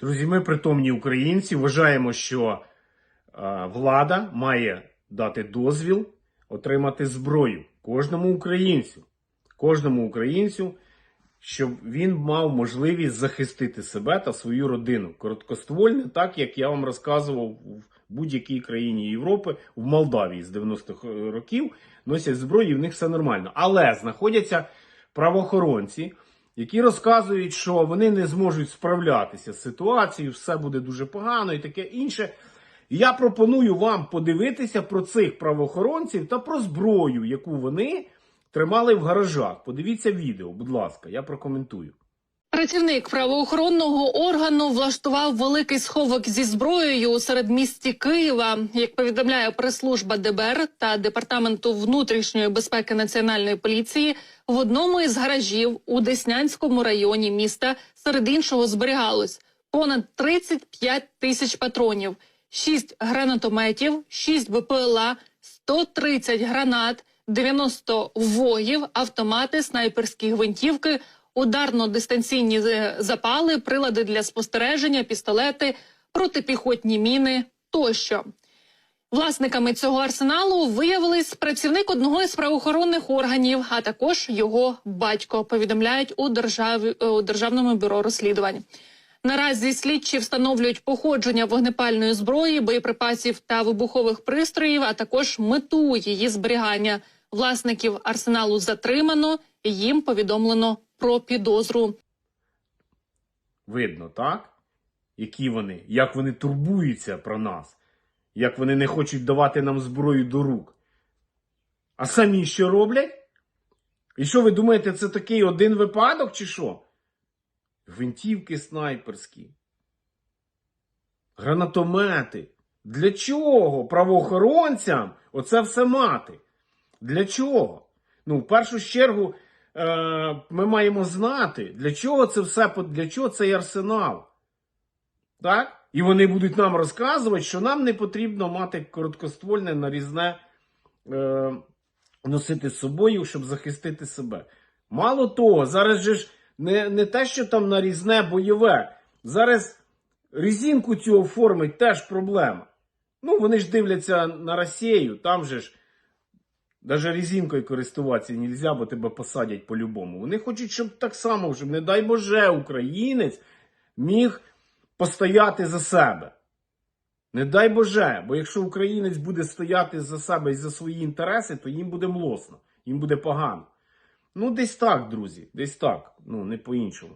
Друзі, ми притомні українці вважаємо, що е, влада має дати дозвіл отримати зброю кожному українцю, кожному українцю, щоб він мав можливість захистити себе та свою родину. Короткоствольне, так як я вам розказував в будь-якій країні Європи, в Молдавії з 90-х років носять зброю, і в них все нормально. Але знаходяться правоохоронці, які розказують, що вони не зможуть справлятися з ситуацією, все буде дуже погано і таке інше. Я пропоную вам подивитися про цих правоохоронців та про зброю, яку вони тримали в гаражах. Подивіться відео, будь ласка, я прокоментую. Працівник правоохоронного органу влаштував великий сховок зі зброєю у середмісті Києва. Як повідомляє прес-служба ДБР та департаменту внутрішньої безпеки національної поліції, в одному із гаражів у Деснянському районі міста серед іншого зберігалось понад 35 тисяч патронів, 6 гранатометів, 6 БПЛА, 130 гранат, 90 вогів, автомати, снайперські гвинтівки, ударно-дистанційні е, запали, прилади для спостереження, пістолети, протипіхотні міни тощо. Власниками цього арсеналу виявились працівник одного із правоохоронних органів, а також його батько. Повідомляють у державі е, у державному бюро розслідувань. Наразі слідчі встановлюють походження вогнепальної зброї, боєприпасів та вибухових пристроїв, а також мету її зберігання. Власників арсеналу затримано. Їм повідомлено про підозру. Видно, так? Які вони, як вони турбуються про нас, як вони не хочуть давати нам зброю до рук. А самі що роблять? І що ви думаєте, це такий один випадок, чи що? Гвинтівки снайперські, гранатомети. Для чого правоохоронцям оце все мати? Для чого? Ну, в першу чергу, ми маємо знати, для чого це все, для чого цей арсенал. Так? І вони будуть нам розказувати, що нам не потрібно мати короткоствольне нарізне е, носити з собою, щоб захистити себе. Мало того, зараз же ж не, не те, що там нарізне бойове. Зараз резинку цю оформить теж проблема. Ну, вони ж дивляться на Росію, там же ж навіть резинкою користуватися не можна, бо тебе посадять по-любому. Вони хочуть, щоб так само, щоб, не дай Боже, українець міг постояти за себе. Не дай Боже, бо якщо українець буде стояти за себе і за свої інтереси, то їм буде млосно, їм буде погано. Ну, десь так, друзі, десь так. Ну, не по-іншому.